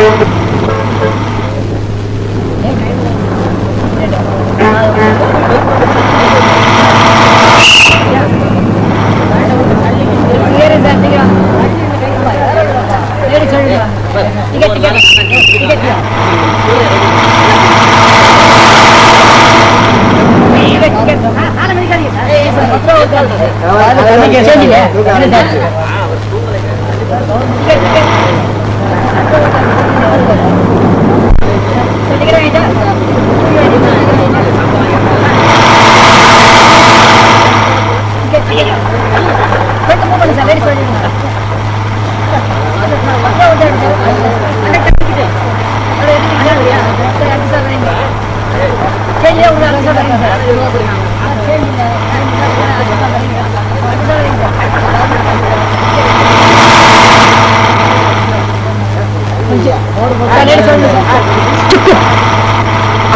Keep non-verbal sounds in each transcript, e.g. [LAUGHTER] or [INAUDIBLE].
Thank you.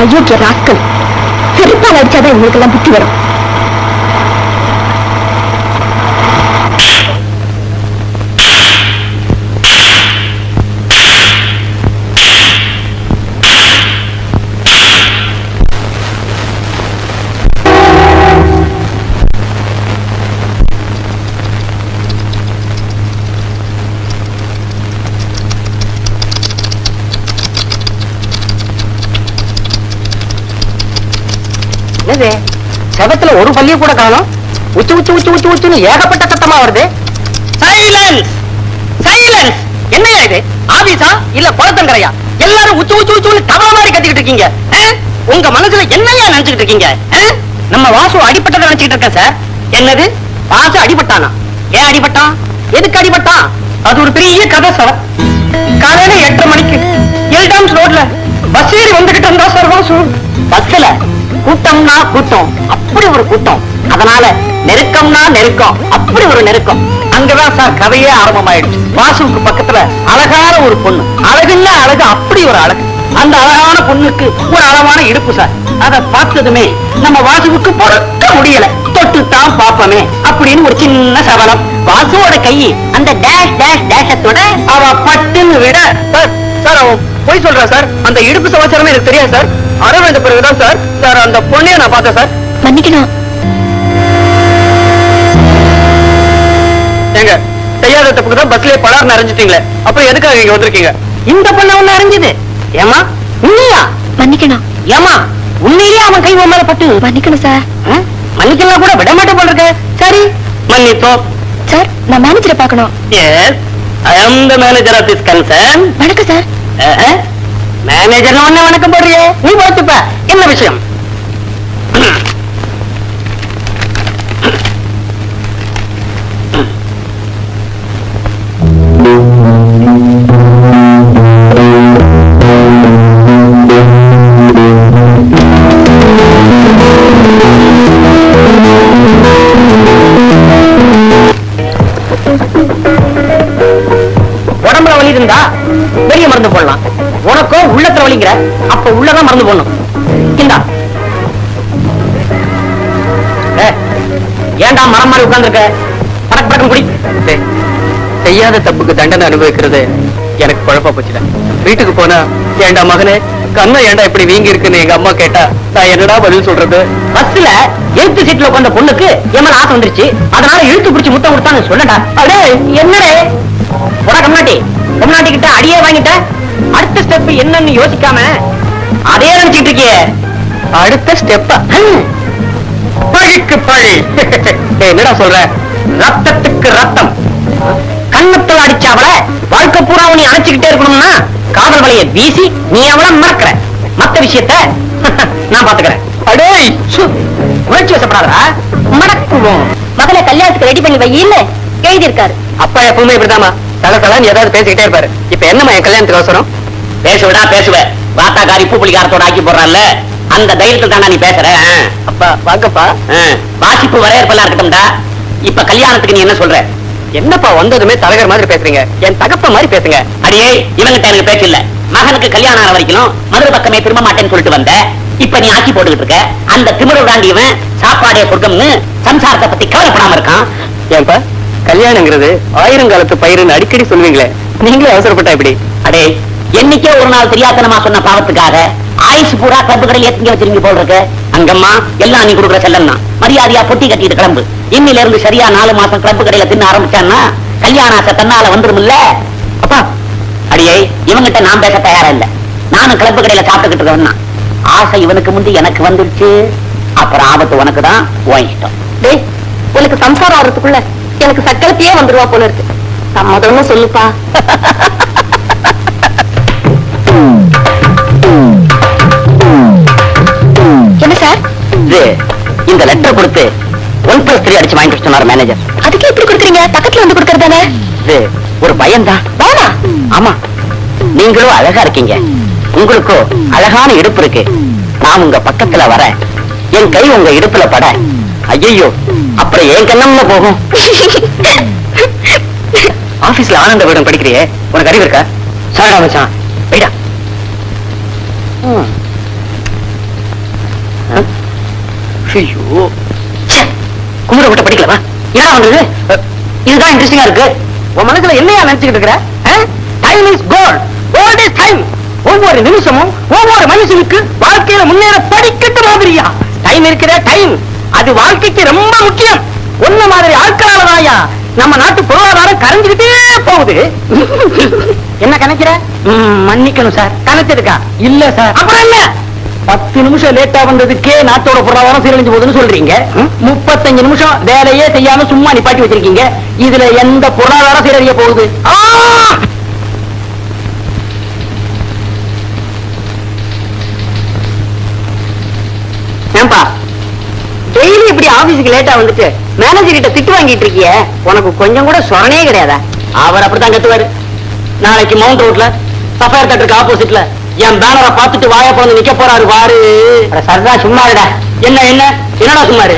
அயோக்கிய ராக்கள் செருப்பால் அடிச்சாதான் உங்களுக்கு எல்லாம் புத்தி வரும் என்னது செவத்துல ஒரு பள்ளிய கூட காணும். உச்சு உச்சு உச்சு உச்சு உச்சுன்னு ஏகப்பட்ட சத்தமா வருது. சைலன்ஸ் சைலன்ஸ் என்னையா இது? ஆபீஸா? இல்ல குளத்தங்கரையா? எல்லாரும் உச்சு உச்சு உச்சுன்னு தவற மாதிரி கத்திக்கிட்டு இருக்கீங்க. உங்க மனசுல என்னையா நினைச்சுக்கிட்டு இருக்கீங்க? நம்ம வாசு அடிப்பட்டதை நினைச்சுக்கிட்டு இருக்கேன் சார் என்னது? வாசு அடிபட்டானா? ஏன் அடிபட்டான்? எதுக்கு அடிபட்டான்? அது ஒரு பெரிய கதை சார் காலையில எட்டரை மணிக்கு எல்டாம்ஸ் ரோட்ல பஸ் ஏறி வந்துகிட்டு இருந்தா சார் வாசு. பஸ்ல கூட்டம்னா கூட்டம். அப்படி ஒரு கூட்டம். அதனால நெருக்கம்னா நெருக்கம். அப்படி ஒரு நெருக்கம். அங்கதான் சார் கதையே ஆரம்பமாயிடுச்சு. வாசுவுக்கு பக்கத்துல அழகான ஒரு பொண்ணு. அழகுன்னா அழகு அப்படி ஒரு அழகு. அந்த அழகான பொண்ணுக்கு ஒரு அழகான இடுப்பு சார். அத பார்த்ததுமே நம்ம வாசுவுக்கு பொறுக்க முடியல. தொட்டு தான் பாப்பமே அப்படின்னு ஒரு சின்ன சபலம் வாசுவோட கை அந்த டேஷ் டேஷ் டேஷத்தோட அவ பட்டுன்னு விட சார் சார் அவன் போய் சொல்றா சார். அந்த இடுப்பு சமாச்சாரமே எனக்கு தெரியாது சார். அரவிந்த பிறகுதான் சார் சார் அந்த பொண்ணைய நான் பார்த்தேன் சார் மன்னிக்கணும். ஏங்க செய்யாத தப்புக்கு தான் பஸ்லயே பலார் நிறைஞ்சிட்டீங்களே அப்புறம் எதுக்காக இங்க வந்திருக்கீங்க? இந்த பொண்ணு ஒண்ணு அறிஞ்சது. ஏமா உண்மையா? மன்னிக்கணும். ஏமா உண்மையிலேயே அவன் கை உன் மேல பட்டு. மன்னிக்கணும் சார்? மன்னிக்கலாம் கூட விட மாட்டேன் போல இருக்க. சரி. மன்னிப்போம். சார் நான் மேனேஜரை பார்க்கணும். Yes I am the manager of this concern வணக்கம் சார் மேனேஜர் ஒண்ணு வணக்கம் போடுறியே? நீ பார்த்துப்ப என்ன விஷயம்? உடம்புல வலி இருந்தா பெரிய மருந்து போடலாம். உனக்கோ உள்ளத்துல வலிங்கிற அப்ப உள்ளதான் மருந்து போடணும். இந்தா. ஏன்டா மரம் மாதிரி உட்கார்ந்திருக்க? படக்கு படக்கு குடி. செய்யாத தப்புக்கு தண்டனை அனுபவிக்கிறது எனக்கு குழப்ப போச்சுல வீட்டுக்கு போனா ஏண்டா மகனே கண்ணை ஏண்டா இப்படி வீங்கி இருக்குன்னு எங்க அம்மா கேட்டா நான் என்னடா பதில் சொல்றது? பஸ்ல எழுத்து சீட்ல உட்கார்ந்த பொண்ணுக்கு என் மேல ஆசை வந்துருச்சு. அதனால இழுத்து பிடிச்சு முத்தம் கொடுத்தான்னு சொல்லடா. அடே என்னடே? போடா கம்நாட்டி கம்நாட்டி கிட்ட அடியே வாங்கிட்ட. அடுத்த ஸ்டெப் என்னன்னு யோசிக்காம அதே நினைச்சிட்டு இருக்கிய. அடுத்த ஸ்டெப் பழிக்கு பழி. [LAUGHS] என்னடா சொல்ற? ரத்தத்துக்கு ரத்தம். கண்ணத்துல அடிச்ச அவளை வாழ்க்கை பூரா நீ அணைச்சுக்கிட்டே இருக்கணும்னா காதல் வலைய வீசி நீ அவளை மறக்கிற. மத்த விஷயத்த [LAUGHS] நான் பாத்துக்கிறேன். அடேய் உணர்ச்சி வசப்படாதா மடக்குவோம் மகனை கல்யாணத்துக்கு ரெடி பண்ணி வையின்னு எழுதியிருக்காரு. அப்பா எப்பவுமே இப்படிதாம்மா. தல தலன்னு ஏதாவது பேசிக்கிட்டே இருப்பாரு. இப்ப என்னம்மா என் கல்யாணத்துக்கு அவசரம்? பேசுவடா பேசுவ. வாத்தாக்காரி பூ புளிக்காரத்தோட ஆக்கி போடுறான்ல. அந்த தைரியத்தில் தானே நீ பேசுற. அப்பா வாங்கப்பா. வாசிப்பு வரையறுப்பெல்லாம் இருக்கட்டும்டா. இப்ப கல்யாணத்துக்கு நீ என்ன சொல்ற? என்னப்பா வந்ததுமே தலகர் மாதிரி பேசுறீங்க. என் தகப்ப மாதிரி பேசுங்க. அடியே இவங்கிட்ட எனக்கு பேச்சு இல்ல. மகனுக்கு கல்யாணம் ஆன வரைக்கும் மதுரை பக்கமே திரும்ப மாட்டேன்னு சொல்லிட்டு வந்த. இப்ப நீ ஆட்சி போட்டுக்கிட்டு இருக்க. அந்த திமிர விடாண்டியவன் சாப்பாடே சொர்க்கம்னு சம்சாரத்தை பத்தி கவலைப்படாம இருக்கான். ஏன்பா? கல்யாணங்கிறது ஆயிரங்காலத்து பயிருன்னு அடிக்கடி சொல்லுவீங்களே. நீங்களே அவசரப்பட்டா இப்படி அடே என்னைக்கே ஒரு நாள் தெரியாத்தனமா சொன்ன பாவத்துக்காக ஆயுசு பூரா கிளப்பு கடையில் ஏத்திங்க வச்சிருங்க போல் இருக்கு. அங்கம்மா எல்லாம் நீ கொடுக்குற செல்லம் தான். மரியாதையா பொட்டி கட்டிட்டு கிளம்பு. இன்னில இருந்து சரியா நாலு மாசம் கிளப்பு கடையில தின்ன ஆரம்பிச்சான்னா கல்யாண ஆசை தன்னால வந்துருமில்ல. அப்பா அடியே இவங்கிட்ட நான் பேச தயாரா இல்ல. நானும் கிளப்பு கடையில சாப்பிட்டுக்கிட்டு இருக்கவன் ஆசை இவனுக்கு முந்தி எனக்கு வந்துருச்சு. அப்புறம் ஆபத்து உனக்கு தான் உன் இஷ்டம். டேய் உனக்கு சம்சாரம் ஆகிறதுக்குள்ள எனக்கு சக்கரத்தையே வந்துருவா போல இருக்கு. சம்மதம்னு சொல்லுப்பா. என்ன சார்? இந்த லெட்டர் கொடுத்து ஒன் பிளஸ் த்ரீ அடிச்சு வாங்கிட்டு சொன்னார் மேனேஜர் அதுக்கு எப்படி கொடுக்குறீங்க? பக்கத்துல வந்து கொடுக்கறதானே இது ஒரு பயம்தான் வாடா ஆமா. நீங்களும் அழகா இருக்கீங்க. உங்களுக்கும் அழகான இடுப்பு இருக்கு. நான் உங்க பக்கத்துல வரேன். என் கை உங்க இடுப்புல பட. ஐயோ அப்புறம் என் கண்ணம்ல போகும்? [LAUGHS] ஆபீஸ்ல ஆனந்த விடம் படிக்கிறியே உனக்கு அறிவு இருக்கா? சாரடா மச்சான் வைடா ஐயோ குமுற விட்ட படிக்கலவா என்ன வந்தது இதுதான் இன்ட்ரெஸ்டிங்கா இருக்கு. உன் மனசுல என்னையா நினைச்சுக்கிட்டு இருக்கிற? Time is gold gold is time ஒவ்வொரு நிமிஷமும் ஒவ்வொரு மனுஷனுக்கு வாழ்க்கையில முன்னேற படிக்கட்டு மாதிரியா? டைம் இருக்கிற டைம் அது வாழ்க்கைக்கு ரொம்ப முக்கியம். ஒன்ன மாதிரி ஆட்களாலதாயா நம்ம நாட்டு பொருளாதாரம் கரைஞ்சுக்கிட்டே போகுது. என்ன கணக்கிற மன்னிக்கணும் சார். கணச்சிருக்கா இல்ல சார். அப்புறம் என்ன? பத்து நிமிஷம் லேட்டா வந்ததுக்கே நாட்டோட பொருளாதாரம் சீரழிஞ்சு போகுதுன்னு சொல்றீங்க. முப்பத்தஞ்சு நிமிஷம் வேலையே செய்யாம சும்மா நிப்பாட்டி வச்சிருக்கீங்க. இதுல எந்த பொருளாதாரம் சீரழிய போகுது? இப்படி ஆபீஸுக்கு லேட்டா வந்துட்டு மேனேஜர் கிட்ட திட்டு வாங்கிட்டு இருக்கிய? உனக்கு கொஞ்சம் கூட சொரணே கிடையாதா? அவர் அப்படித்தான் கத்துவாரு. நாளைக்கு மவுண்ட் ரோட்ல சஃபயர் தேட்டருக்கு ஆப்போசிட்ல என் பேனரை பார்த்துட்டு வாய பிறந்து நிக்க போறாரு வாரு. சரதா சும்மாருடா என்ன என்ன? என்னடா சும்மாரு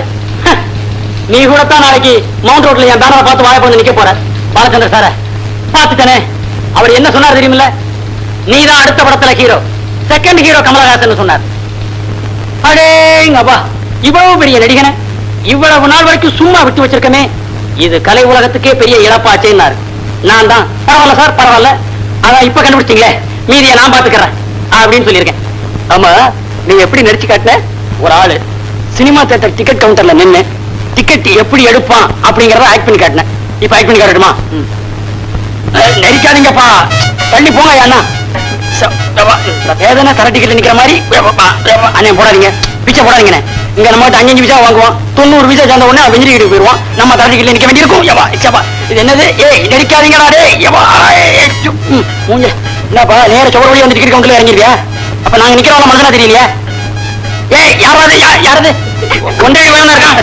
நீ கூட தான் நாளைக்கு மவுண்ட் ரோட்ல என் பேனரை பார்த்து வாய பிறந்து நிக்க போற. பாலச்சந்திர சார பார்த்துட்டனே. அவர் என்ன சொன்னார் தெரியுமில்ல? நீ தான் அடுத்த படத்துல ஹீரோ செகண்ட் ஹீரோ கமலஹாசன் சொன்னார். அடேங்கப்பா இவ்வளவு பெரிய நடிகனை இவ்வளவு நாள் வரைக்கும் சும்மா விட்டு வச்சிருக்கமே. இது கலை உலகத்துக்கே பெரிய இழப்பாச்சேன்னாரு. நான் தான். பரவாயில்ல சார் பரவாயில்ல. அதான் இப்ப கண்டுபிடிச்சீங்களே. மீதியை நான் பாத்துக்கிறேன் அப்படின்னு சொல்லியிருக்கேன். ஆமா நீ எப்படி நடிச்சு காட்டின? ஒரு ஆளு சினிமா தேட்டர் டிக்கெட் கவுண்டர்ல நின்னு டிக்கெட் எப்படி எடுப்பான் அப்படிங்கறத ஆக்ட் பண்ணி காட்டினேன் இப்ப ஆக்ட் பண்ணி காட்டட்டுமா? நடிக்காதீங்கப்பா. தள்ளி போங்க அண்ணா. வேதனை கரட்டிக்கிட்டு நிக்கிற மாதிரி. அண்ணன் போடாதீங்க. பிச்சை போடாதீங்கண்ணே. இங்க நம்ம கிட்ட அஞ்சு விசா வாங்குவான் தொண்ணூறு விசா சேர்ந்த உடனே வெஞ்சிரி வீட்டுக்கு நம்ம தர டிக்கெட்ல நிக்க வேண்டியிருக்கும். எவா எச்சப்பா இது என்னது? ஏய் நடிக்காதீங்கடா டே எவா மூஞ்ச. என்னப்பா நேர சோழ வழி வந்து டிக்கெட் கவுண்டர்ல இறங்கிருவியா? அப்ப நாங்க நிக்கிறவங்க மனசுனா தெரியலையா? ஏய் யாராவது யா- ஒன்றே வேணும் இருக்கான்.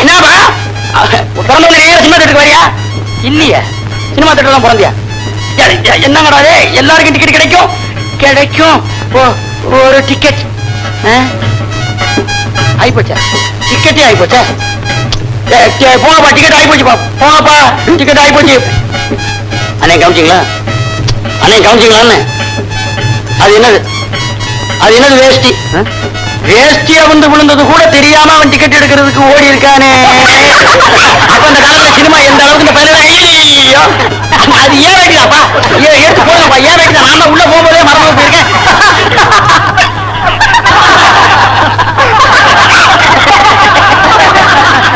என்னப்பா? பிறந்தவங்க நேர சினிமா தேட்டருக்கு வரியா? இல்லையே. சினிமா தேட்டர் தான் பிறந்தியா எ- என்னங்கடா எல்லாருக்கும் டிக்கெட் கிடைக்கும்? கிடைக்கும். ஓ- ஒரு டிக்கெட் ஆயிப்போச்சா? டிக்கெட்டே ஆயிப்போச்சா? போங்கப்பா டிக்கெட் ஆயிப்போச்சுப்பா போங்கப்பா டிக்கெட் ஆயிப்போச்சு அண்ணே கவனிச்சிங்களா? அண்ணே கவனிச்சிங்களான்னு அது என்னது? அது என்னது வேஷ்டி? வேஷ்டியா வந்து விழுந்தது கூட தெரியாம அவன் டிக்கெட் எடுக்கிறதுக்கு ஓடி இருக்கானே. அப்ப அந்த காலத்துல சினிமா எந்த அளவுக்கு இந்த ஐயோ அது ஏன் ஏன் எடுத்து போடுங்கப்பா. ஏன் வேண்டிதான் நான் உள்ள போகும்போதே மறந்து போயிருக்கேன்.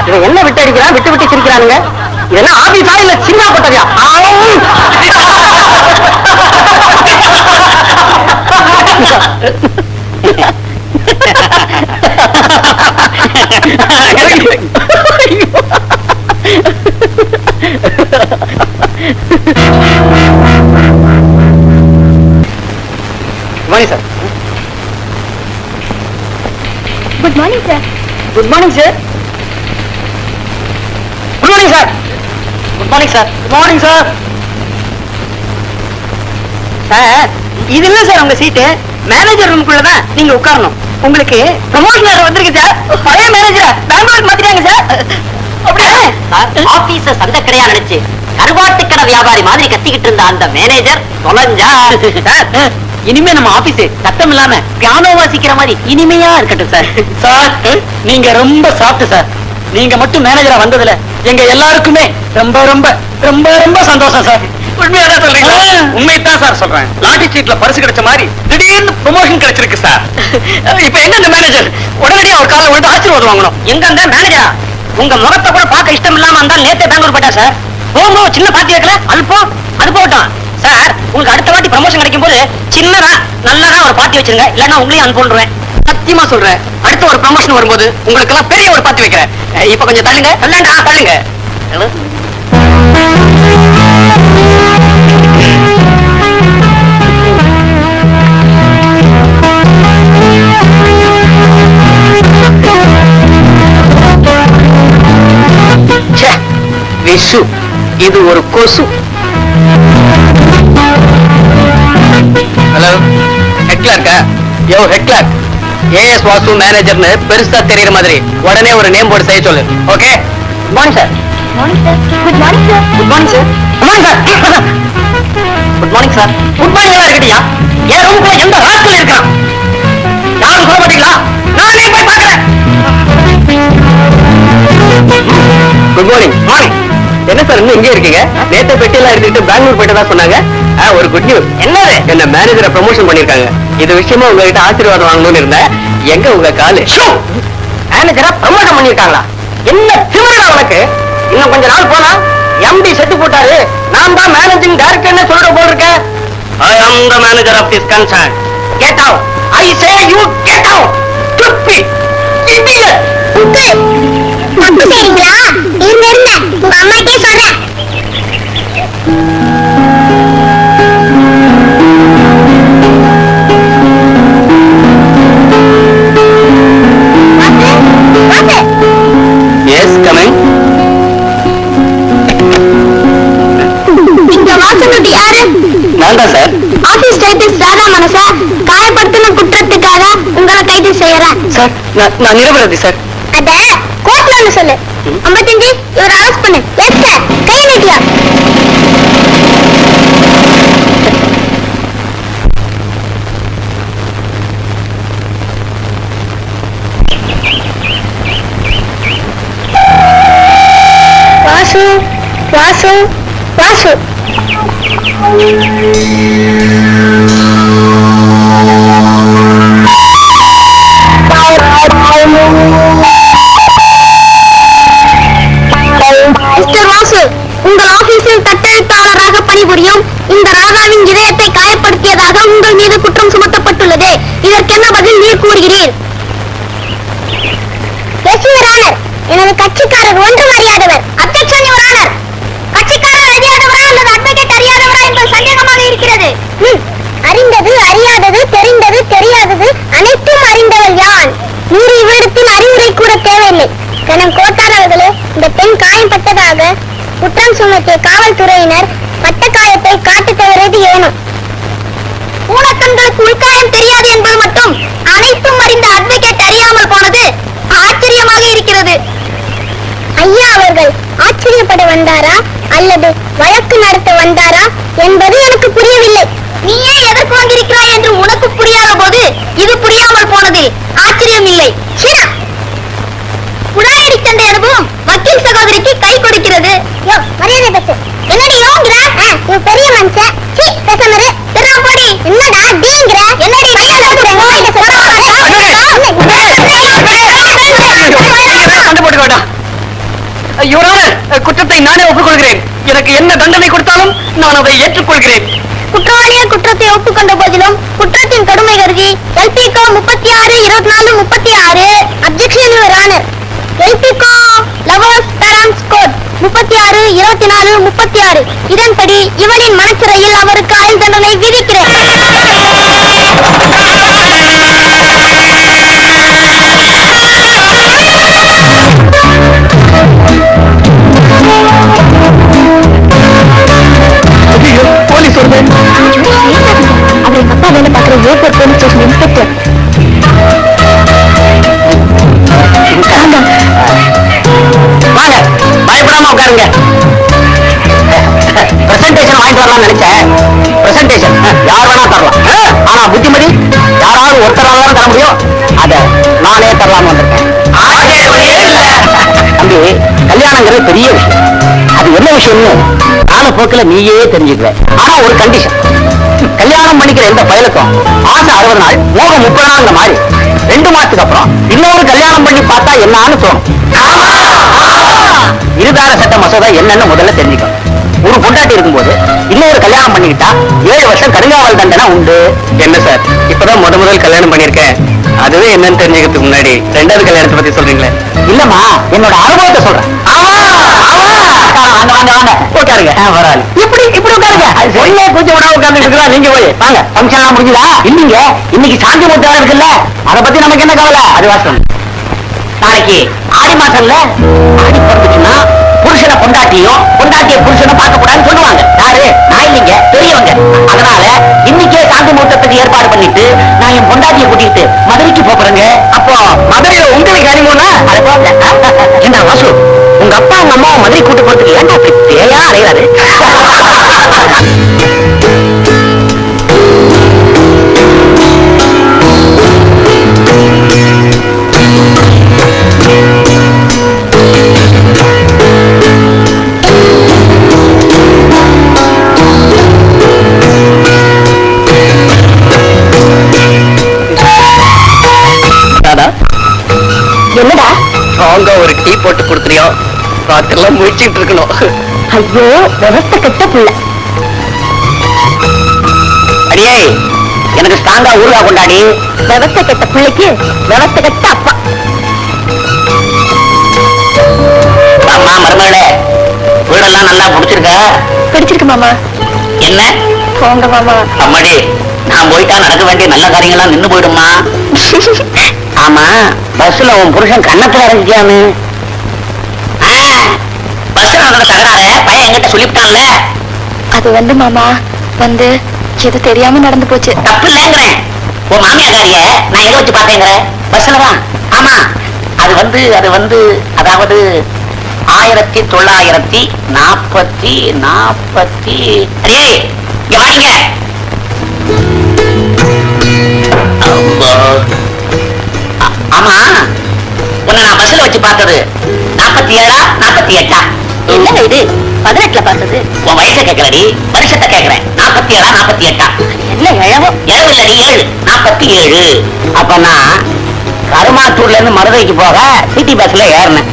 இவன் என்ன விட்டு அடிக்கிறான்? விட்டு விட்டு சிரிக்கிறானுங்க. இதெல்லாம் ஆபீஸா இல்ல சினிமா போட்டதா வாங்க sir good morning sir good morning sir good morning sir good morning sir good morning sir sir இது இல்ல சார் உங்க சீட்டு மேனேஜர் ரூமுக்குள்ள தான் நீங்க உட்காரணும். உங்களுக்கு ப்ரமோஷன் வந்திருக்கு சார் பழைய மேனேஜரா பெங்களூருக்கு மாத்திட்டாங்க சார் அப்படியே. ஆபீஸ சந்தக்கடையா நினைச்சு கருவாட்டு கடை வியாபாரி மாதிரி கத்திக்கிட்டு இருந்த அந்த மேனேஜர் தொலைஞ்சா? சார் [LAUGHS] இனிமே நம்ம ஆபீஸ் சத்தம் இல்லாம பியானோ வாசிக்கிற மாதிரி இனிமையா இருக்கட்டும் சார் சார் நீங்க ரொம்ப சாப்பிட்டு சார் நீங்க மட்டும் மேனேஜரா வந்ததுல எங்க எல்லாருக்குமே ரொம்ப ரொம்ப ரொம்ப ரொம்ப சந்தோஷம் சார் உண்மையாதான் சொல்றீங்களா? ஆ. உண்மையத்தான் சார் சொல்றேன். லாட்டரி சீட்ல பரிசு கிடைச்ச மாதிரி திடீர்னு ப்ரொமோஷன் கிடைச்சிருக்கு சார் இப்ப இந்த மேனேஜர் உடனடியா ஒரு காலம் விழுந்து ஆசீர்வாதம் வாங்கணும். எங்க அந்த மேனேஜரா உங்க முகத்தை கூட பார்க்க இஷ்டம் இல்லாம இருந்தா நேத்தே பெங்களூர் போயிட்டா சார் போகும்போது சின்ன பார்ட்டி வைக்கல? அல்பம் அது போகட்டும். சார் உங்களுக்கு அடுத்த வாட்டி ப்ரமோஷன் கிடைக்கும் போது சின்னதா நல்லதா ஒரு பார்ட்டி வச்சிருங்க. இல்லன்னா உங்களையும் அனுப்பிடுறேன் சத்தியமா சொல்றேன். அடுத்த ஒரு ப்ரமோஷன் வரும்போது உங்களுக்கு எல்லாம் பெரிய ஒரு பார்ட்டி வைக்கிறேன். இப்ப கொஞ்சம் தள்ளுங்க. தள்ளுங்க. தள்ளுங்க விஷு இது ஒரு கொசு. யோ head clerk A S Vasu மேனேஜர்னு பெருசா தெரியற மாதிரி உடனே ஒரு நேம் போர்டு செய்ய சொல்லு. Okay good morning sir good morning sir good morning sir good morning sir good morning sir good morning எல்லாம் இருக்கட்டியா? என் ரூமுக்குள்ள எந்த ராஸ்கல் இருக்கான்? யாரும் சொல்ல மாட்டீங்களா? நானே போய் பார்க்கறேன். குட் மார்னிங் மார்னிங் என்ன சார் இன்னும் இங்கே இருக்கீங்க? நேத்த பெட்டியெல்லாம் எடுத்துக்கிட்டு பெங்களூர் போயிட்டதா சொன்னாங்க. ஆ, ஒரு குட் நியூஸ் என்னது? என்ன மேனேஜரை ப்ரமோஷன் பண்ணிருக்காங்க இது விஷயமா உங்ககிட்ட ஆசீர்வாதம் வாங்கணும்னு இருந்தேன். எங்க உங்க காலு? மேனேஜரா ப்ரமோஷன் பண்ணிருக்காங்களா என்ன திமிரா உனக்கு? இன்னும் கொஞ்ச நாள் போனா எம்டி செத்து போட்டாரு. நான் தான் மேனேஜிங் டைரக்டர்னு சொல்ற போல் இருக்கேன் I am the manager of this concern get out I say you get out stupid idiot sir நான் நிரபராதி சார். அத கோர்ட்ல சொல்லு. ஐம்பத்தஞ்சு இவரை அரெஸ்ட் பண்ணு. சார் கை நீட்டியா? வாசு வாசு வாசு. அறிந்தவர் யான்? நீர் இவ்விடத்தில் அறிவுரை கூற தேவையில்லை. கணம் கோட்டார் அவர்களே இந்த பெண் காயப்பட்டதாக குற்றம் சுமத்திய காவல்துறையினர் பட்ட காயத்தை காட்டு தவறியது ஏனும் ஊனக்கண்களுக்கு உள்காயம் தெரியாது என்பது மட்டும் அனைத்தும் அறிந்த அட்வொகேட் அறியாமல் போனது ஆச்சரியமாக இருக்கிறது. ஐயா அவர்கள் ஆச்சரியப்பட வந்தாரா? அல்லது வழக்கு நடத்த வந்தாரா? என்பது எனக்கு புரியவில்லை. நீயே எதற்கு வந்திருக்கிறாய் என்று உனக்கு புரியாத போது இது புரியாமல் போனதில் ஆச்சரியம் இல்லை சீனா உடாயடி சண்டை அனுபவம் வக்கீல் சகோதரிக்கு கை கொடுக்கிறது. யோ மரியாதை பேசு என்னடி யோங்கிற? நீ பெரிய மனுஷன் சீ பேசாமரு. திரும்ப போடி? என்னடா டீங்கிற? என்னடி சண்டை போட்டுக்க வேண்டாம். யுவரான குற்றத்தை நானே ஒப்புக்கொள்கிறேன். எனக்கு என்ன தண்டனை கொடுத்தாலும் நான் அதை ஏற்றுக்கொள்கிறேன். குற்றவாளியே குற்றத்தை ஒப்புக்கொண்ட போதிலும் குற்றத்தின் கடுமை கருதி எல்பிகோ முப்பத்தி ஆறு இருபத்தி நாலு முப்பத்தி ஆறு அப்ஜெக்ஷன் யுவர் ஆனர் எல்பிகோ லவர்ஸ் பேரண்ட்ஸ் கோட் முப்பத்தி ஆறு இருபத்தி நாலு முப்பத்தி ஆறு இதன்படி இவனின் மனச்சிறையில் அவருக்கு ஆயுள் தண்டனை விதிக்கிறேன். கல்யாணங்கிறது பெரிய விஷயம். அது என்ன விஷயம்னு காலப்போக்கில் நீயே தெரிஞ்சுக்கிற ஆனா ஒரு கண்டிஷன் கல்யாணம் பண்ணிக்கிற எந்த பயலுக்கும் ஆசை அறுபது நாள் மோகம் முப்பது நாள் மாதிரி. ரெண்டு மாசத்துக்கு அப்புறம் இன்னொரு கல்யாணம் பண்ணி பார்த்தா என்னன்னு தோணும். இருதார சட்ட மசோதா என்னன்னு முதல்ல தெரிஞ்சுக்கணும். ஒரு பொண்டாட்டி இருக்கும்போது இன்னொரு கல்யாணம் பண்ணிக்கிட்டா ஏழு வருஷம் கடுங்காவல் தண்டனை உண்டு. என்ன சார்? இப்பதான் முத முதல் கல்யாணம் பண்ணிருக்கேன் அதுவே என்னன்னு தெரிஞ்சுக்கிறதுக்கு முன்னாடி ரெண்டாவது கல்யாணத்தை பத்தி சொல்றீங்களே. இல்லம்மா என்னோட அனுபவத்தை சொல்றேன். உட்காருங்க. இப்படி இப்படி உட்காருங்க. ஒண்ணே கொஞ்சம் விட உட்கார்ந்து இருக்கிறா நீங்க போய். வாங்க ஃபங்க்ஷன் எல்லாம் முடிஞ்சுதா? இல்லீங்க இன்னைக்கு சாந்தி முத்தாரம் இருக்குல்ல. அத பத்தி நமக்கு என்ன கவலை? அது வாசம் நாளைக்கு ஆடி மாசம்ல ஆடி பிறந்துச்சுன்னா புருஷனை பொண்டாட்டியும் பொண்டாட்டிய புருஷனை பார்க்க கூடாதுன்னு சொல்லுவாங்க. யாரு? நான் இல்லைங்க. பெரியவங்க. அதனால இன்னைக்கே சாந்தி முகூர்த்தத்துக்கு ஏற்பாடு பண்ணிட்டு நான் என் பொண்டாட்டிய கூட்டிட்டு மதுரைக்கு போறேங்க அப்போ மதுரையில உங்களுக்கு அனிமோனா என்ன வாசு? உங்க அப்பா உங்க அம்மாவை மதுரை கூட்டு போறதுக்கு ஏன்டா அப்படி தேயா அலையாரு கொடுக்குறியோ ராத்திரெல்லாம் முழிச்சிட்டு இருக்கணும். ஐயோ விவஸ்த கெட்ட புள்ள. அடியே எனக்கு ஸ்ட்ராங்கா ஊருகா கொண்டாடி. விவஸ்த கெட்ட பிள்ளைக்கு விவஸ்த கெட்ட அப்பா. அம்மா மருமகளே வீடெல்லாம் நல்லா பிடிச்சிருக்க? பிடிச்சிருக்கு மாமா. என்ன? போங்க மாமா. அம்மாடி நான் போயிட்டா நடக்க வேண்டிய நல்ல காரியங்கள்லாம் நின்னு போயிடுமா [LAUGHS] ஆமா பஸ்ல உன் புருஷன் கண்ணத்துல இறங்கிட்டியாமே. பஸ்ல நடந்த தகராறு? பையன் என்கிட்ட சொல்லிவிட்டான்ல. அது வந்து மாமா வந்து எது தெரியாம நடந்து போச்சு. தப்பு இல்லைங்கிறேன் உன் மாமியாக்காரிய நான் எங்க வச்சு பார்த்தேங்கிற? பஸ்ல தான் ஆமா. அது வந்து அது வந்து அதாவது ஆயிரத்தி தொள்ளாயிரத்தி நாற்பத்தி நாற்பத்தி அடே இங்க ஆமா. உன்னை நான் பஸ்ல வச்சு பார்த்தது. நாற்பத்தி ஏழா நாற்பத்தி எட்டா? என்னங்க இது? பதினெட்டுல பார்த்தது. உன் வயசை கேட்கலடி. வருஷத்தை கேட்கிறேன். நாற்பத்தி ஏழா நாற்பத்தி எட்டா என்ன இழவோ? ஏழு இல்லடி ஏழு நாற்பத்தி ஏழு அப்ப நான் கருமாத்தூர்ல இருந்து மதுரைக்கு போக சிட்டி பஸ்ல ஏறினேன்.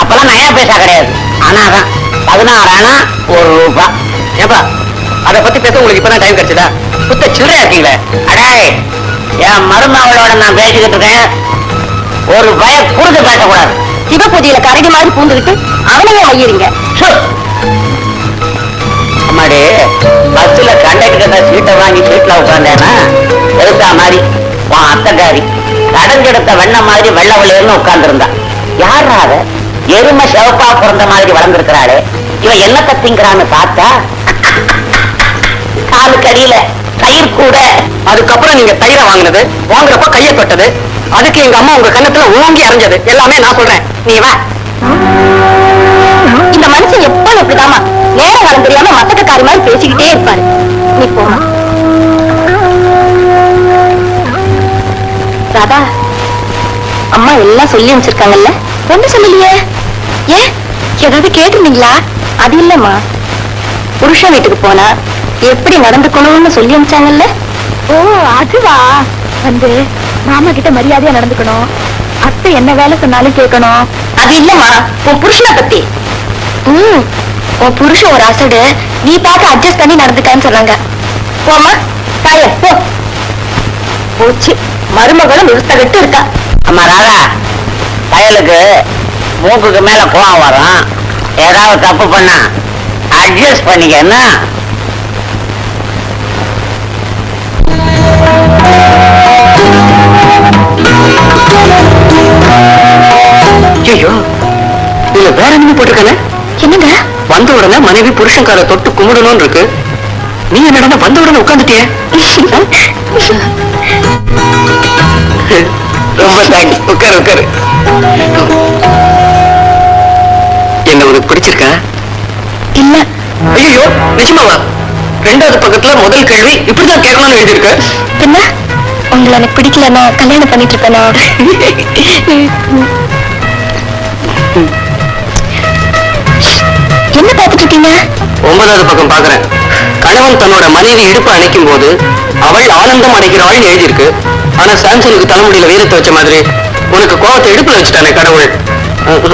அப்பெல்லாம் நயா பேசா கிடையாது. ஆனாதான் பதினாறு ஆனா ஒரு ரூபாய் ஏப்பா அதை பத்தி பேச உங்களுக்கு இப்பதான் டைம் கிடைச்சதா? புத்த சில்லறையா இருக்கீங்களே. அடே என் மருமகளோட நான் பேசிக்கிட்டு இருக்கேன். ஒரு பய குறுக்க பேசக்கூடாது. சிவ பூஜையில கரடி மாதிரி பூந்துகிட்டு அவனையே ஐயறீங்க. அம்மாடி பஸ்ல கண்டக்டர் சீட்டை வாங்கி சீட்ல உட்காந்தேன்னா பெருசா மாதிரி உன் அத்தைக்காரி கடஞ்செடுத்த வெண்ண மாதிரி வெள்ள வெள்ளையர்னு உட்கார்ந்துருந்தா. யாரா அவ? எருமை சிவப்பா பிறந்த மாதிரி வளர்ந்துருக்கிறாளே. இவன் என்ன கத்திங்கிறான்னு பார்த்தா காலுக்கு அடியில தயிர் கூட. அதுக்கப்புறம் நீங்க தயிரை வாங்கினது வாங்குறப்ப கையை தொட்டது. அதுக்கு எங்க அம்மா உங்க கண்ணத்துல ஓங்கி அரைஞ்சது. எல்லாமே நான் சொல்றேன். நீ வா. இந்த மனுஷன் எப்போதும் அப்படிதாமா நேரம் காலம் தெரியாம மத்தக்காரி மாதிரி பேசிக்கிட்டே இருப்பாரு. நீ போமா ராதா அம்மா எல்லாம் சொல்லி வச்சிருக்காங்கல்ல ஒண்ணு சொல்லலையே. ஏன் ஏதாவது கேட்டிருந்தீங்களா? அது இல்லம்மா. புருஷன் வீட்டுக்கு போனா எப்படி நடந்துக்கணும்னு சொல்லி அனுப்பிச்சாங்கல்ல? ஓ அதுவா? வந்து மாமா கிட்ட மரியாதையா நடந்துக்கணும். அத்தை என்ன வேலை சொன்னாலும் கேட்கணும். அது இல்லம்மா உன் புருஷனை பத்தி. ம் உன் புருஷன் ஒரு அசடு. நீ பார்த்து அட்ஜஸ்ட் பண்ணி நடந்துக்கான்னு சொன்னாங்க. போமா தாய போ. போச்சு. மருமகளும் விவசாயிட்டு இருக்கா. அம்மா ராதா பயலுக்கு மூக்குக்கு மேல கோவம் வரும். ஏதாவது தப்பு பண்ணா அட்ஜஸ்ட் பண்ணிக்க என்ன ஐயோ இதுல வேற என்ன போட்டிருக்கானே? என்னங்க? வந்த உடனே மனைவி புருஷன் காலை தொட்டு கும்பிடணும்னு இருக்கு. நீ என்னடா வந்த உடனே உட்காந்துட்டியே? ரொம்ப தேங்க்ஸ் உட்காரு உட்காரு. என்ன உனக்கு பிடிச்சிருக்கா? இல்ல. ஐயோ நிஜமாவா? ரெண்டாவது பக்கத்துல முதல் கேள்வி இப்படிதான் கேட்கணும்னு எழுதியிருக்கு. என்ன உங்களை எனக்கு பிடிக்கலன்னா கல்யாணம் பண்ணிட்டு இருப்பேனா? [LAUGHS] என்ன பார்த்துட்டு இருக்கீங்க? ஒன்பதாவது பக்கம் பாக்குறேன் கணவன் தன்னோட மனைவி இடுப்பு அணைக்கும் போது அவள் ஆனந்தம் அடைகிறாள்னு எழுதியிருக்கு. ஆனா சாம்சனுக்கு தலைமுடியில வீரத்தை வச்ச மாதிரி உனக்கு கோவத்தை இடுப்புல வச்சுட்டானே கடவுள்.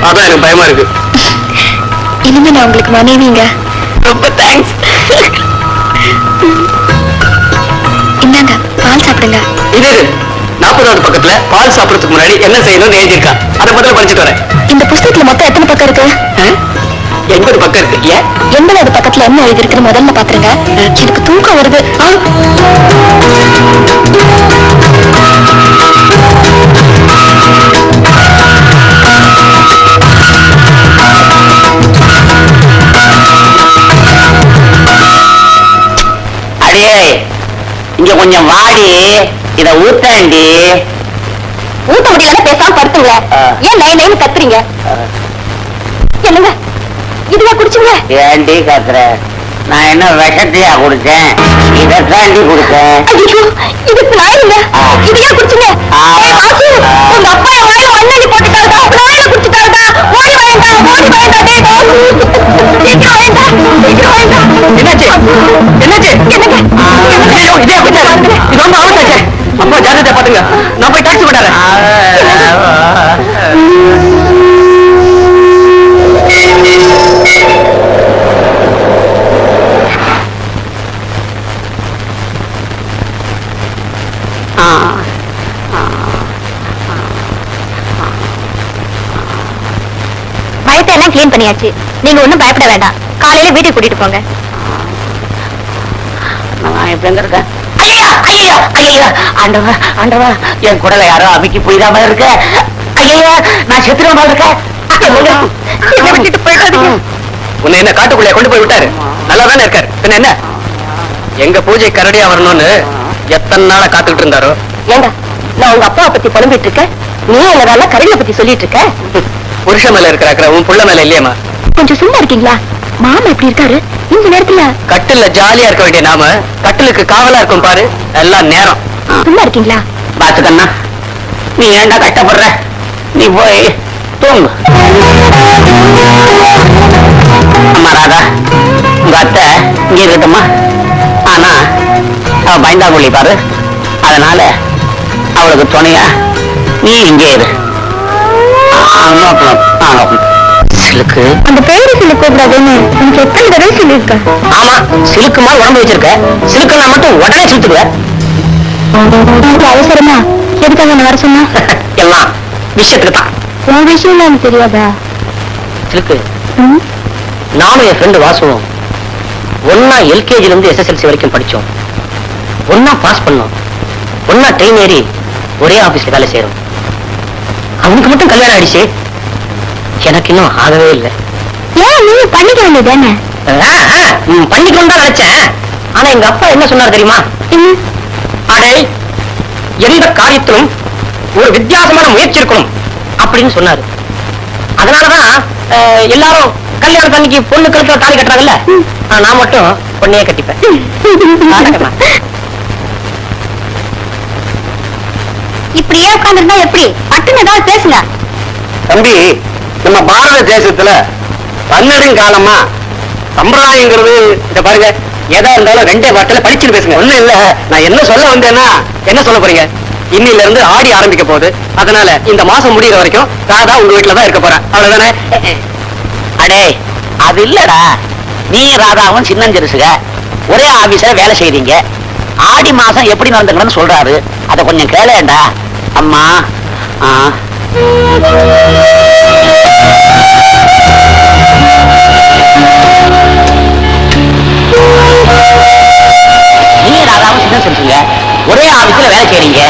அதான் எனக்கு பயமா இருக்கு. இனிமே நான் உங்களுக்கு மனைவிங்க. ரொம்ப தேங்க்ஸ் இந்தாங்க பால் சாப்பிடுங்க. இது. நாற்பதாவது பக்கத்துல பால் சாப்பிடறதுக்கு முன்னாடி என்ன செய்யணும்னு எழுதியிருக்கா. அதை முதல்ல படிச்சுட்டு வரேன். இந்த புஸ்தகத்துல மொத்தம் எத்தனை பக்கம் இருக்கு? எண்பது பக்கம் இருக்கு. ஏன் எண்பதாவது பக்கத்துல என்ன எழுதிருக்குன்னு முதல்ல பாத்துருங்க. எனக்கு தூக்கம் வருது. ஆ. அடியே இங்க கொஞ்சம் வாடி. இத ஊத்தாண்டி. ஊத்த முடியலன்னா பேசாம படுத்துங்க. ஏன் நை நைன்னு கத்துறீங்க? என்னங்க? இதுவா குடிச்சுங்க ஏண்டி கத்துற? நான் என்ன விஷத்தையா குடிச்சேன்? இதை தாண்டி கொடுத்தேன் ஐயோ இது நாயுங்க ஆ. இது ஏன் குடிச்சுங்க. உங்க அப்பா வாயில மண்ணெண்ணி போட்டுட்டாருடா. நாயில குடிச்சுட்டாருடா. ஓடி வாயண்டா ஓடி வாயண்டா டேய் வாசு. சீக்கிரம் வாயண்டா சீக்கிரம் வாயண்டா. என்னாச்சு? என்னாச்சு? என்னங்க? இதே அப்படித்தான். இது ரொம்ப ஆபத்தாச்சே. அப்பா ஜாக்கிரதை பாத்துங்க நான் போய் டாக்ஸி விடாறேன். எல்லாம் க்ளீன் பண்ணியாச்சு. நீங்க ஒண்ணும் பயப்பட வேண்டாம். காலையில வீட்டுக்கு கூட்டிட்டு போங்க. நான் இப்ப எங்க இருக்கேன்? ஐயா ஐயோ ஆண்டவா ஆண்டவா. என் குடலை யாரோ அமுக்கி போயிடாம இருக்க. ஐயோ நான் செத்துருவா இருக்கேன். உன்னை என்ன காட்டுக்குள்ளே கொண்டு போய் விட்டாரு? நல்லா தானே இருக்காரு. பின்ன என்ன? எங்க பூஜை கரடியா வரணும்னு எத்தனை நாளா காத்துக்கிட்டு இருந்தாரோ? ஏண்டா நான் உங்க அப்பாவை பத்தி புலம்பிட்டு இருக்கேன். நீ கரையில பத்தி சொல்லிட்டு இருக்க. புருஷ மேல இருக்கிற அக்கறை உன் புள்ள மேல இல்லையம்மா? கொஞ்சம் சும்மா இருக்கீங்களா? மாமா எப்படி இருக்காரு? இந்த நேரத்துல கட்டில்ல ஜாலியா இருக்க வேண்டிய நாம கட்டிலுக்கு காவலா இருக்கும் பாரு எல்லாம் நேரம். சும்மா இருக்கீங்களா? பாத்துக்கண்ணா நீ ஏன்டா கஷ்டப்படுற? நீ போய் தூங்கு. அம்மா ராதா உங்க அத்தை இங்க இருக்கட்டுமா ஆனா அவ பயந்தாங்குழி பாரு. அதனால அவளுக்கு துணையா நீ இங்கே இரு. சிலுக்கு? அந்த பேரு எனக்கு எத்தனை தடவை சொல்லியிருக்கேன் ஆமா சிலுக்குமா உடம்பு வச்சிருக்க? சிலுக்குனா மட்டும் உடனே இவ்வளவு அவசரமா? எதுக்காக என்ன வர சொன்னா? [LAUGHS] எல்லாம் விஷயத்துக்கு தான். உன் விஷயம் எனக்கு தெரியாதா? சிலுக்கு? நானும் என் ஃப்ரெண்டு வாசுவோம் ஒன்னா எல்கேஜில இருந்து எஸ்எஸ்எல்சி வரைக்கும் படிச்சோம். ஒன்னா பாஸ் பண்ணோம். ஒன்னா ட்ரெயின் ஏறி ஒரே ஆபீஸ்ல வேலை செய்யறோம் அவனுக்கு மட்டும் கல்யாணம் ஆயிடுச்சு. எனக்கு இன்னும் ஆகவே இல்லை. ஏன் நீ பண்ணிக்க வேண்டியதானே பண்ணிக்கணும் தான் நினைச்சேன். ஆனா எங்க அப்பா என்ன சொன்னார் தெரியுமா? அடே எந்த காரியத்திலும் ஒரு வித்தியாசமான முயற்சி இருக்கணும் அப்படின்னு சொன்னாரு. அதனாலதான் எல்லாரும் கல்யாணம் தண்ணிக்கு பொண்ணு கழுத்துல தாலி கட்டுறாங்கல்ல? நான் மட்டும் பொண்ணையே கட்டிப்பேன். [LAUGHS] இப்படியே உட்காந்துருந்தா எப்படி? பட்டுன்னு ஏதாவது பேசுங்க. தம்பி நம்ம பாரத தேசத்துல பன்னெடுங்காலமா சம்பிரதாயங்கிறது இத பாருங்க. எதா இருந்தாலும் ரெண்டே வார்த்தையில படிச்சுட்டு பேசுங்க. ஒண்ணு இல்ல. நான் என்ன சொல்ல வந்தேன்னா என்ன சொல்ல போறீங்க? இன்னில இருந்து ஆடி ஆரம்பிக்க போகுது. அதனால இந்த மாசம் முடியிற வரைக்கும் ராதா உங்க வீட்டுல தான் இருக்க போறேன் அவ்வளவுதானே? அடே அது இல்லடா. நீ ராதாவும் சின்னஞ்சிருசுக ஒரே ஆபீஸ்ல வேலை செய்றீங்க. ஆடி மாசம் எப்படி நடந்துக்கணும்னு சொல்றாரு. அத கொஞ்சம் கேளேண்டா அம்மா. ஆ. நீ ஒரே ஆபீஸ்ல வேலை செய்றீங்க.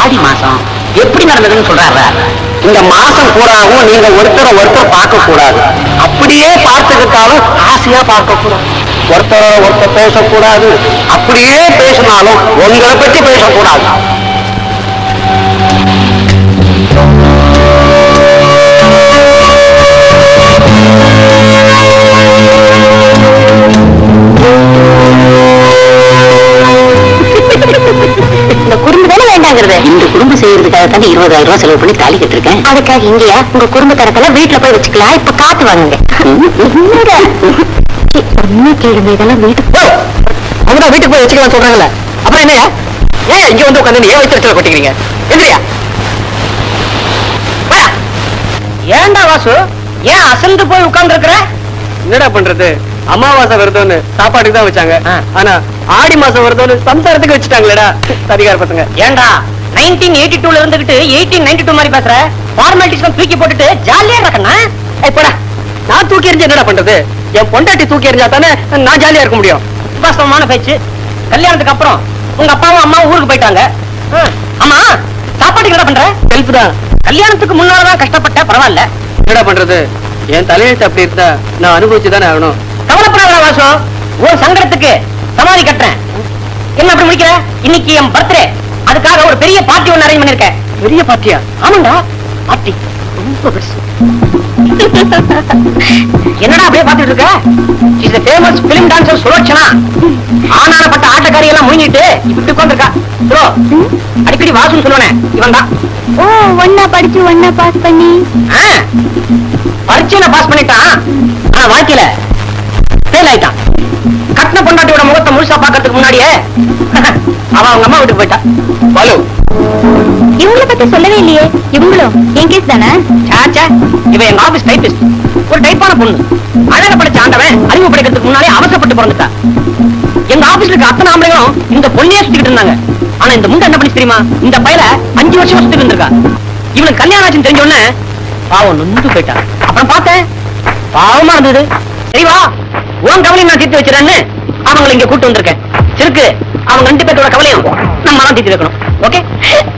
ஆடி மாசம். எப்படி நடந்ததுன்னு சொல்றாரு இந்த மாசம் பூராவும் நீங்க ஒருத்தரை ஒருத்தர் பார்க்க கூடாது. அப்படியே பார்த்துக்கிட்டாலும் ஆசையா பார்க்க கூடாது. ஒருத்தர ஒருத்தர் பேசக்கூடாது அப்படியே பேசினாலும் உங்களை பற்றி பேசக்கூடாது தானே இருபதாயிரம் ரூபாய் செலவு பண்ணி தாலி கட்டிருக்கேன். அதுக்காக இங்கயா? உங்க குடும்பத்தரத்துல வீட்டுல போய் வச்சுக்கலாம். இப்ப காத்து வாங்குங்க. கேளுங்க இதெல்லாம் வீட்டுக்கு அவங்க வீட்டுக்கு போய் வச்சுக்கலாம் சொல்றாங்கல்ல. அப்புறம் என்னையா ஏன் இங்க வந்து உட்காந்து ஏன் வச்சு கொட்டிக்கிறீங்க? எந்திரியா ஏன்டா வாசு? ஏன் அசந்து போய் உட்கார்ந்து இருக்கிற என்னடா பண்றது? அமாவாசை விரதம்னு சாப்பாட்டுக்கு தான் வச்சாங்க. ஆனா ஆடி மாசம் விரதம்னு சம்சாரத்துக்கு வச்சுட்டாங்களேடா அதிகார பசங்க. ஏன்டா? நைன்டீன் எயிட்டி டூல இருந்துகிட்டு எயிட்டீன் நைன்டி டூ மாதிரி பேசுற? ஃபார்மாலிட்டிஸ் தூக்கி போட்டுட்டு ஜாலியா இருக்கண்ணா போடா. நான் தூக்கி எறிஞ்சு என்னடா பண்றது? என் பொண்டாட்டி தூக்கி எறிஞ்சா தானே நான் ஜாலியா இருக்க முடியும்? வாஸ்தவமான பேச்சு. கல்யாணத்துக்கு அப்புறம் உங்க அப்பாவும் அம்மாவும் ஊருக்கு போயிட்டாங்க. ஆமா. சாப்பாட்டுக்கு என்ன பண்ற? செல்ஃப் தான். கல்யாணத்துக்கு முன்னாலதான் கஷ்டப்பட்ட பரவாயில்ல. என்னடா பண்றது? என் தலையெழுத்து அப்படி இருந்தா நான் அனுபவிச்சு தானே ஆகணும். கவலைப்படாத வாசு. உன் சங்கடத்துக்கு சமாளி கட்டுறேன். என்ன அப்படி முடிக்கிற? இன்னைக்கு என் பர்த்டே அதுக்காக ஒரு பெரிய பார்ட்டி ஒன்று அரேஞ்ச் பண்ணிருக்கேன். பெரிய பாட்டியா ஆமாண்டா. பார்ட்டி ரொம்ப பெருசு. என்னடா அப்படியே பார்த்துட்டு இருக்க? Is famous film dancer Sulochana. ஆனானப்பட்ட ஆட்டக்காரி எல்லாம் முழுங்கிட்டு இப்படி உட்கார்ந்திருக்கா. ப்ரோ அடிக்கடி வாசுன்னு சொல்லுவானே இவன் தான் ஓ ஒன்னா படிச்சு ஒன்னா பாஸ் பண்ணி. பரீட்சையில பாஸ் பண்ணிட்டான். ஆனா வாழ்க்கையில ஃபெயில் ஆயிட்டான். கட்டின பொண்டாட்டியோட முகத்தை முழுசா பாக்கிறதுக்கு முன்னாடியே [LAUGHS] அவன் அவங்க அம்மா வீட்டுக்கு போயிட்டான். பாலு. இவங்கள பத்தி சொல்லவே இல்லையே. இவங்களும் என் கேஸ் தானே? சாச்சா இவ எங்க ஆபீஸ் டைபிஸ்ட் ஒரு டைப்பான பொண்ணு. அழக படிச்ச ஆண்டவன் அறிவு படைக்கிறதுக்கு முன்னாலே அவசரப்பட்டு பிறந்துட்டா. எங்க ஆபீஸ்ல இருக்க அத்தனை ஆம்பளைகளும் இந்த பொண்ணையே சுத்திக்கிட்டு இருந்தாங்க. ஆனா இந்த முண்டை என்ன பண்ணி தெரியுமா? இந்த பையல அஞ்சு வருஷம் சுத்திட்டு இருந்திருக்கா. இவனுக்கு கல்யாணம் ஆச்சுன்னு தெரிஞ்ச உடனே பாவம் நொந்து போயிட்டா. அப்புறம் பார்த்தேன் பாவமா இருந்தது. சரி வா உன் கவலையும் நான் தீர்த்து வச்சிடறேன்னு அவங்களை இங்க கூட்டு வந்திருக்கேன். சிறுக்கு அவங்க ரெண்டு பேர்த்தோட கவலையும் நம்ம தான் தீர்த்து வைக்கணும். ஓகே?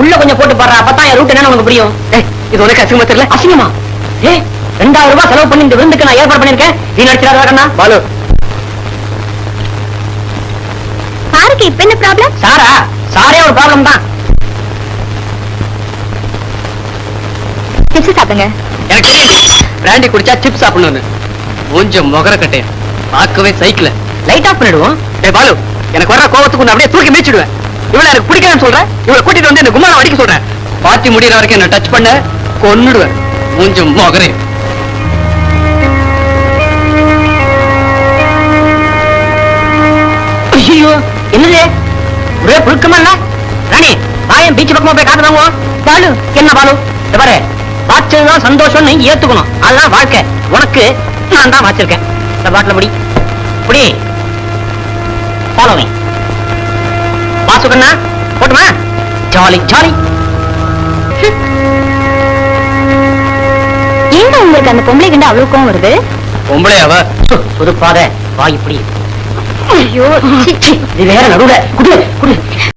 உள்ள கொஞ்சம் போட்டு பாடுற அப்பதான் என் ரூட் என்னன்னு உனக்கு புரியும். இது உனக்கு அசிங்கமா தெரியல? அசிங்கமா? ஏ ரெண்டாயிரம் ரூபாய் செலவு பண்ணி இந்த விருந்துக்கு நான் ஏற்பாடு பண்ணிருக்கேன் நீ நடிச்சிடாத கண்ணா பாலு. சாருக்கு இப்ப என்ன ப்ராப்ளம் சாரா சாரே ஒரு ப்ராப்ளம் தான். டிப்ஸ் சாப்பிடுங்க. எனக்கு தெரியும். பிராண்டி குடிச்சா சிப்ஸ் சாப்பிடணும்னு. கொஞ்சம் முகர கட்டையா பார்க்கவே சைக்கிள் லைட் ஆஃப் பண்ணிடுவோம். ஏ பாலு எனக்கு வர்ற கோவத்துக்கு நான் அப்படியே தூக்கி மீச்சிடுவேன் இவளை எனக்கு பிடிக்கலன்னு சொல்றேன் இவளை கூட்டிட்டு வந்து இந்த கும்மாளம் அடிக்க சொல்றேன் பாத்தி முடியற வரைக்கும் என்ன டச் பண்ண கொன்னுடுவேன். கொஞ்சம் முகரே ஐயோ என்னது? ஒரே புழுக்கமா இல்ல? ராணி வாயம் பீச் பக்கமா போய் காத்து வாங்குவோம். பாலு என்ன பாலு? பாரு. வாச்சதுதான் சந்தோஷம் நீ ஏத்துக்கணும். அதுதான் வாழ்க்கை. உனக்கு நான் தான் வாச்சிருக்கேன். இந்த பாட்டில் முடி. புடி ஃபாலோவிங் மீ வாசு கண்ணா போட்டுமா? ஜாலி ஜாலி ஏங்க உங்களுக்கு அந்த பொம்பளை கண்டு அவ்வளவு கோவம் வருது? பொம்பளையாவ? புதுப்பாத வா இப்படி. ஐயோ. இது வேற நடுவுல. குடு குடு.